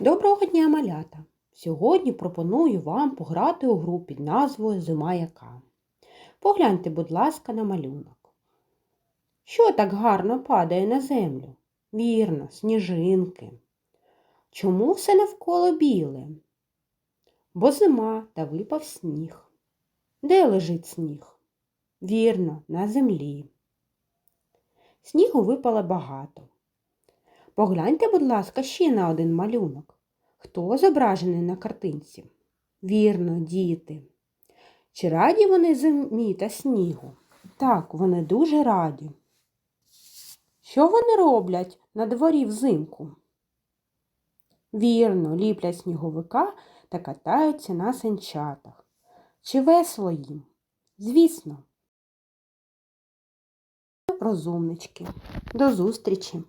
Доброго дня, малята! Сьогодні пропоную вам пограти у гру під назвою Зима яка. Погляньте, будь ласка, на малюнок. Що так гарно падає на землю? Вірно, сніжинки. Чому все навколо біле? Бо зима та випав сніг. Де лежить сніг? Вірно, на землі. Снігу випало багато. Погляньте, будь ласка, ще на один малюнок. Хто зображений на картинці? Вірно, діти. Чи раді вони зимі та снігу? Так, вони дуже раді. Що вони роблять на дворі взимку? Вірно, ліплять сніговика та катаються на санчатах. Чи весело їм? Звісно. Розумнички. До зустрічі!